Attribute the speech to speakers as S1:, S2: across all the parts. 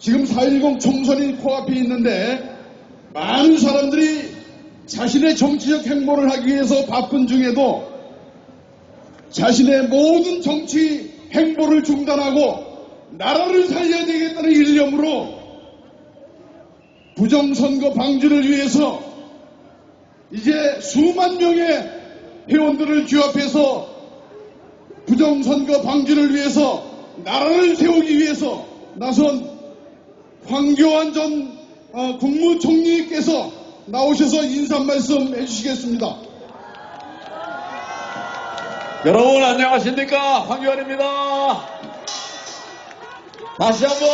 S1: 지금 4.10 총선이 코앞에 있는데 많은 사람들이 자신의 정치적 행보를 하기 위해서 바쁜 중에도 자신의 모든 정치 행보를 중단하고 나라를 살려야 되겠다는 일념으로 부정선거 방지를 위해서 이제 수만 명의 회원들을 규합해서 부정선거 방지를 위해서 나라를 세우기 위해서 나선 황교안 전 어, 국무총리께서 나오셔서 인사 말씀 해주시겠습니다.
S2: 여러분 안녕하십니까 황교안입니다. 다시 한번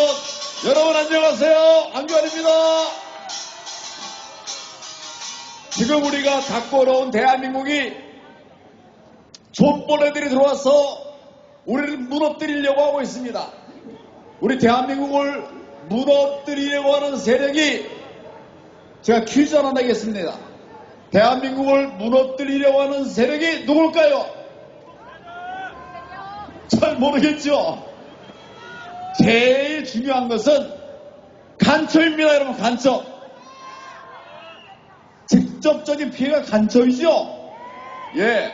S2: 여러분 안녕하세요 황교안입니다. 지금 우리가 갖고 올라온 대한민국이 촌보레들이 들어와서 우리를 무너뜨리려고 하고 있습니다. 우리 대한민국을 무너뜨리려고 하는 세력이 제가 퀴즈 하나 내겠습니다. 대한민국을 무너뜨리려고 하는 세력이 누굴까요? 잘 모르겠죠? 제일 중요한 것은 간첩입니다, 여러분, 간첩. 직접적인 피해가 간첩이죠? 예.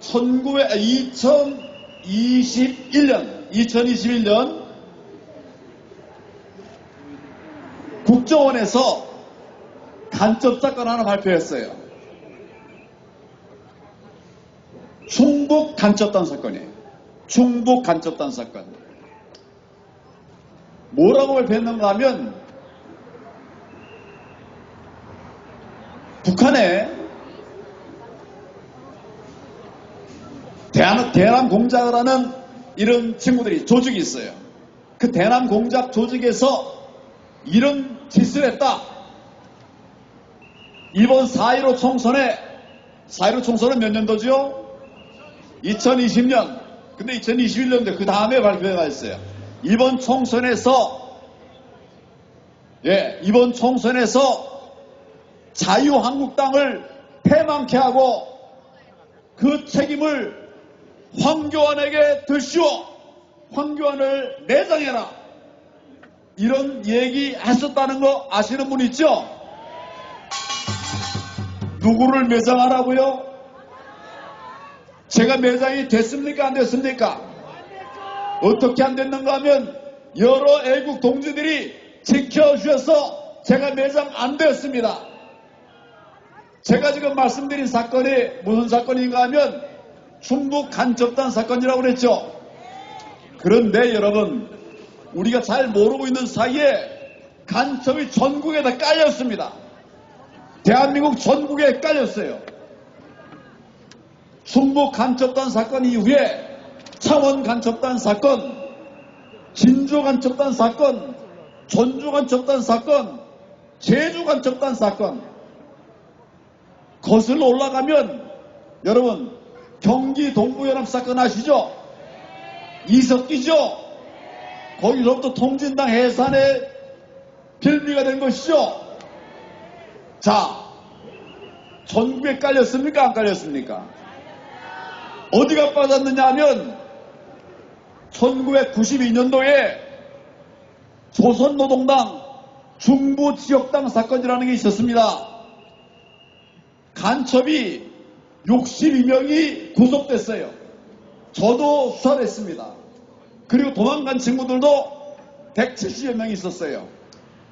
S2: 1900, 2021년, 2021년 국정원에서 간첩 사건 하나 발표했어요. 충북 간첩단 사건이에요. 충북 간첩단 사건. 뭐라고 발표했는가 하면 북한에 대남, 대남 공작을 하는 이런 친구들이 조직이 있어요. 그 대남 공작 조직에서 이런 짓을 했다. 이번 4.15 총선에 4.15 총선은 몇 년도죠? 2020년. 근데 2021년도 그 다음에 발표가 있어요. 이번 총선에서 예, 이번 총선에서 자유한국당을 패망케 하고 그 책임을 황교안에게 드시오. 황교안을 내장해라. 이런 얘기 했었다는 거 아시는 분 있죠? 누구를 매장하라고요? 제가 매장이 됐습니까? 안 됐습니까? 어떻게 안 됐는가 하면 여러 애국 동지들이 지켜주셔서 제가 매장 안 되었습니다. 제가 지금 말씀드린 사건이 무슨 사건인가 하면 충북 간첩단 사건이라고 그랬죠. 그런데 여러분 우리가 잘 모르고 있는 사이에 간첩이 전국에 다 깔렸습니다. 대한민국 전국에 깔렸어요. 충북 간첩단 사건 이후에 창원 간첩단 사건, 진주 간첩단 사건, 전주 간첩단 사건, 제주 간첩단 사건 거슬러 올라가면 여러분 경기 동부연합 사건 아시죠? 이석기죠? 거기서부터 통진당 해산의 빌미가 된 것이죠? 자, 전국에 깔렸습니까? 안 깔렸습니까? 어디가 빠졌느냐 하면 1992년도에 조선노동당 중부지역당 사건이라는 게 있었습니다. 간첩이 62명이 구속됐어요. 저도 수사를 했습니다. 그리고 도망간 친구들도 170여 명이 있었어요.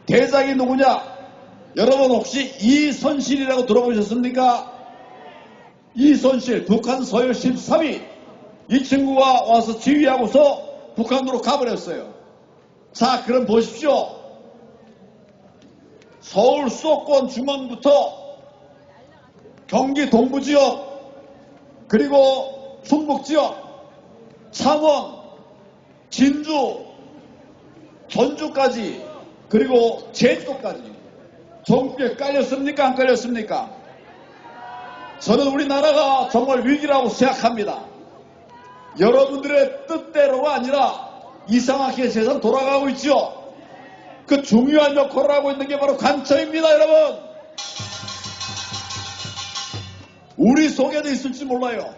S2: 대장이 누구냐? 여러분 혹시 이선실이라고 들어보셨습니까? 이선실 북한 서열 13위 이 친구가 와서 지휘하고서 북한으로 가버렸어요. 자 그럼 보십시오. 서울 수도권 중앙부터 경기 동부지역 그리고 충북지역 창원 진주 전주까지 그리고 제주도까지. 전국에 깔렸습니까? 안 깔렸습니까? 저는 우리나라가 정말 위기라고 생각합니다. 여러분들의 뜻대로가 아니라 이상하게 세상 돌아가고 있죠? 그 중요한 역할을 하고 있는 게 바로 간첩입니다 여러분! 우리 속에도 있을지 몰라요.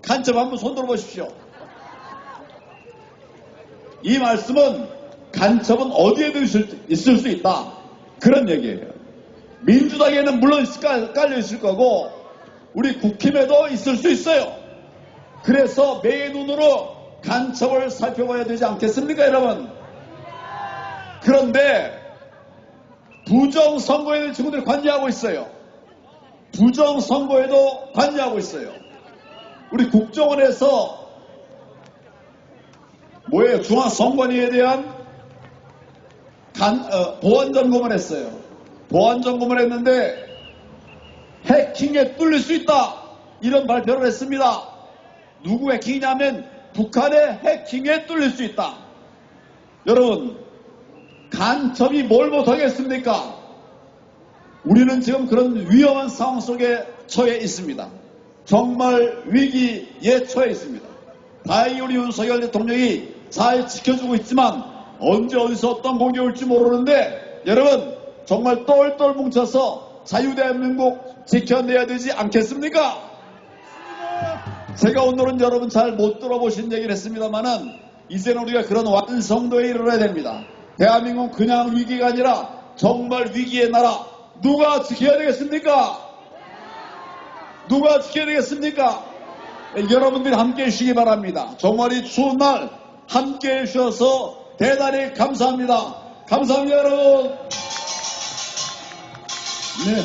S2: 간첩 한번 손들어 보십시오 이 말씀은 간첩은 어디에도 있을, 수 있다. 그런 얘기예요. 민주당에는 물론 깔- 깔려 있을 거고 우리 국힘에도 있을 수 있어요. 그래서 매의 눈으로 간첩을 살펴봐야 되지 않겠습니까, 여러분? 그런데 부정 선거에는 친구들이 관여하고 있어요. 부정 선거에도 관여하고 있어요. 우리 국정원에서 뭐예요? 중앙선관위에 대한 간, 어, 보안 점검을 했어요. 보안 점검을 했는데 해킹에 뚫릴 수 있다. 이런 발표를 했습니다. 누구 해킹이냐면 북한의 해킹에 뚫릴 수 있다. 여러분, 간첩이 뭘 못하겠습니까? 우리는 지금 그런 위험한 상황 속에 처해 있습니다. 정말 위기에 처해 있습니다. 다행히 우리 윤석열 대통령이 잘 지켜주고 있지만 언제 어디서 어떤 공격이 올지 모르는데 여러분 정말 똘똘 뭉쳐서 자유대한민국 지켜내야 되지 않겠습니까? 제가 오늘은 여러분 잘 못 들어보신 얘기를 했습니다만은 이제는 우리가 그런 완성도에 이르러야 됩니다. 대한민국은 그냥 위기가 아니라 정말 위기의 나라 누가 지켜야 되겠습니까? 누가 지켜야 되겠습니까? 예, 여러분들이 함께 해주시기 바랍니다. 정말 이 추운 날 함께 해주셔서 대단히 감사합니다. 감사합니다 여러분. 네.